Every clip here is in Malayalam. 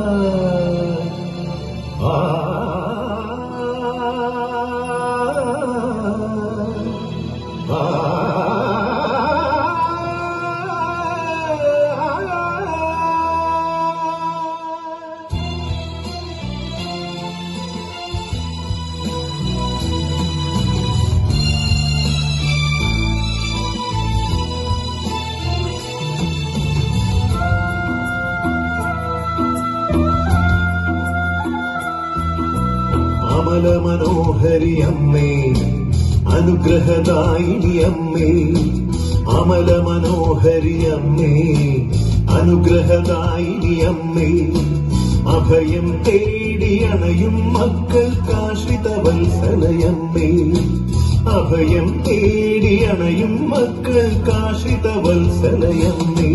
love. മനോഹരി അമ്മേ അനുഗ്രഹദായിനി അമ്മേ അമല മനോഹരി അമ്മേ അനുഗ്രഹദായിനി അമ്മേ അഭയം തേടി അണയും മക്കൾക്കാശ്രിത വത്സലയമ്മേ അഭയം തേടി അണയും മക്കൾക്കാശ്രിത വത്സലയമ്മേ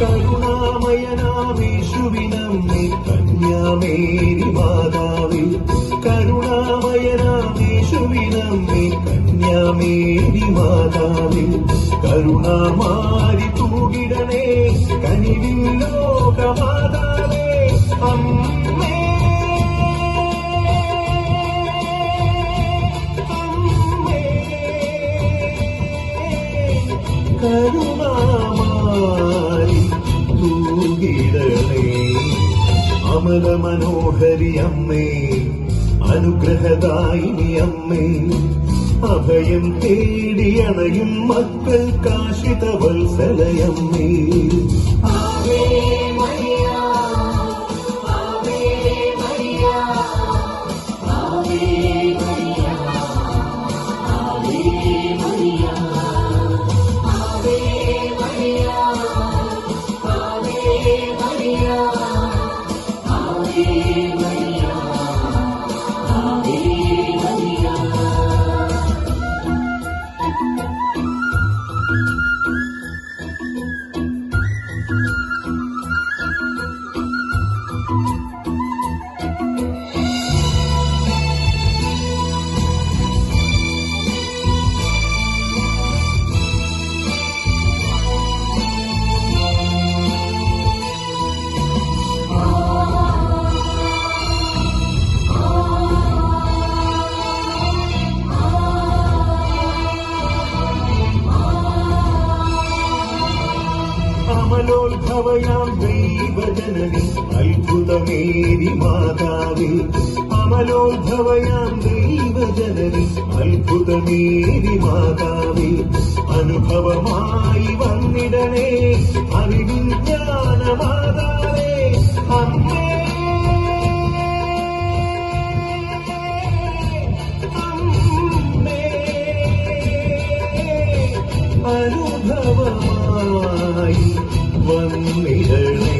കരുണാമയനാമേശുവിനമ്മേ കന്യാമേരി മാതാവേ കരുണാമയനാമേശുവിനമ്മേ കന്യാമേരി മാതാവിൽ. കരുണാമാരി തൂകിടണേ കനിവിൻ ലോകമാതാവേ അമ്മേ. അമല മനോഹരി അമ്മേ അനുഗ്രഹദായിനി അമ്മേ അഭയം തേടിയണയും മക്കൾ കാശിതവത്സലയമ്മേ വത്സലയമ്മേ. അമലോത്ഭവയാം ദൈവജനനി അത്ഭുതമേരി മാതാവേ. അമലോത്ഭവയാം ദൈവജനനി അത്ഭുതമേരി മാതാവേ. അനുഭവമായി വന്നിടണേ അറിവിജ്ഞാന മാതാവേ അമ്മേ. അനുഭവമായി വന്നിടണേ.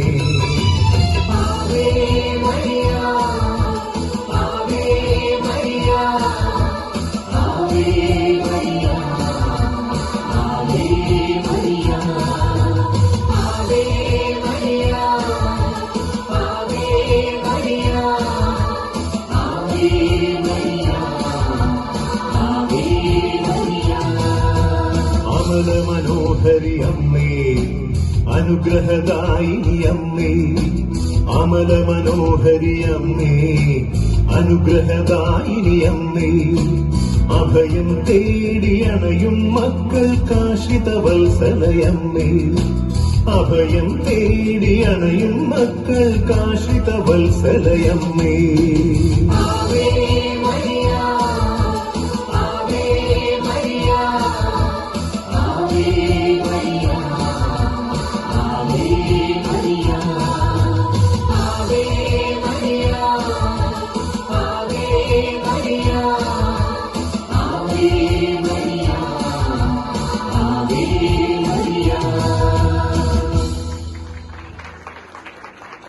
അമല മനോഹരി അമ്മേ അനുഗ്രഹദായിനി അമ്മേ അമല മനോഹരി അമ്മേ അനുഗ്രഹദായിനി അമ്മേ. അഭയം തേടി അണയും മക്കൾക്കാശിത വത്സലയമ്മേ അഭയം തേടി അണയും മക്കൾക്കാശിത വത്സലയമ്മേ